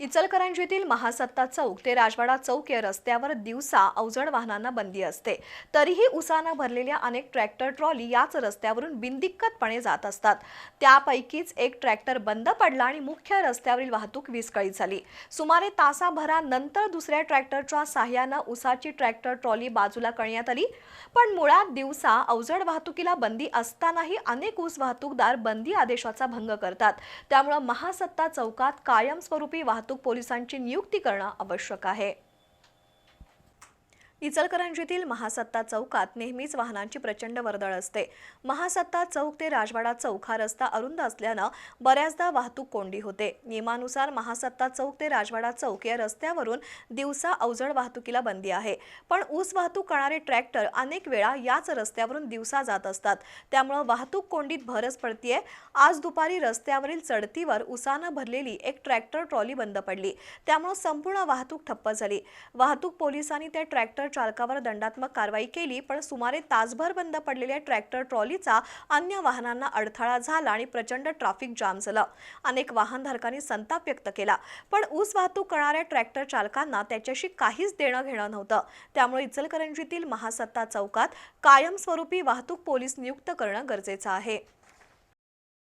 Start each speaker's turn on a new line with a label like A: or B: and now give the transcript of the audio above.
A: इचलकरंजीतील महासत्ता चौक ते राजवाडा चौक या रस्त्यावर दिवसा अवजड वाहनांना बंदी असते. तरीही उसानं भरलेल्या अनेक ट्रॅक्टर ट्रॉली याच रस्त्यावरून बिनदिक्कतपणे जात असतात. त्यापैकीच एक ट्रॅक्टर बंद पडला आणि मुख्य रस्त्यावरील वाहतूक विस्कळीत झाली. सुमारे तासाभरानंतर दुसऱ्या ट्रॅक्टरच्या साह्यानं उसाची ट्रॅक्टर ट्रॉली बाजूला करण्यात आली. पण मुळात दिवसा अवजड वाहतुकीला बंदी असतानाही अनेक ऊस वाहतूकदार बंदी आदेशाचा भंग करतात. त्यामुळे महासत्ता चौकात कायमस्वरूपी वाहतूक पोलिसांची नियुक्ती करणं आवश्यक आहे. इचलकरंजीतील महासत्ता चौकात नेहमीच वाहनांची प्रचंड वर्दळ असते. महासत्ता चौक ते राजवाडा चौक हा रस्ता अरुंद असल्यानं बऱ्याचदा वाहतूक कोंडी होते. नियमानुसार महासत्ता चौक ते राजवाडा चौक या रस्त्यावरून दिवसा अवजड वाहतुकीला बंदी आहे. पण ऊस वाहतूक करणारे ट्रॅक्टर अनेक वेळा याच रस्त्यावरून दिवसा जात असतात. त्यामुळं वाहतूक कोंडीत भरच पडतीये. आज दुपारी रस्त्यावरील चढतीवर उसानं भरलेली एक ट्रॅक्टर ट्रॉली बंद पडली. त्यामुळं संपूर्ण वाहतूक ठप्प झाली. वाहतूक पोलिसांनी त्या ट्रॅक्टर चालकावर दंडात्मक कारवाई केली पण सुमारे तासभर बंद पडलेल्या ट्रॅक्टर ट्रॉलीचा अन्य वाहनांना अडथळा झाला आणि प्रचंड ट्रॅफिक जाम झालं. अनेक वाहनधारकांनी संताप व्यक्त केला पण ऊस वाहतूक करणाऱ्या ट्रॅक्टर चालकांना त्याच्याशी काहीच देणं घेणं नव्हतं. त्यामुळे इचलकरंजीतील महासत्ता चौकात कायमस्वरूपी वाहतूक पोलीस नियुक्त करणं गरजेचं आहे.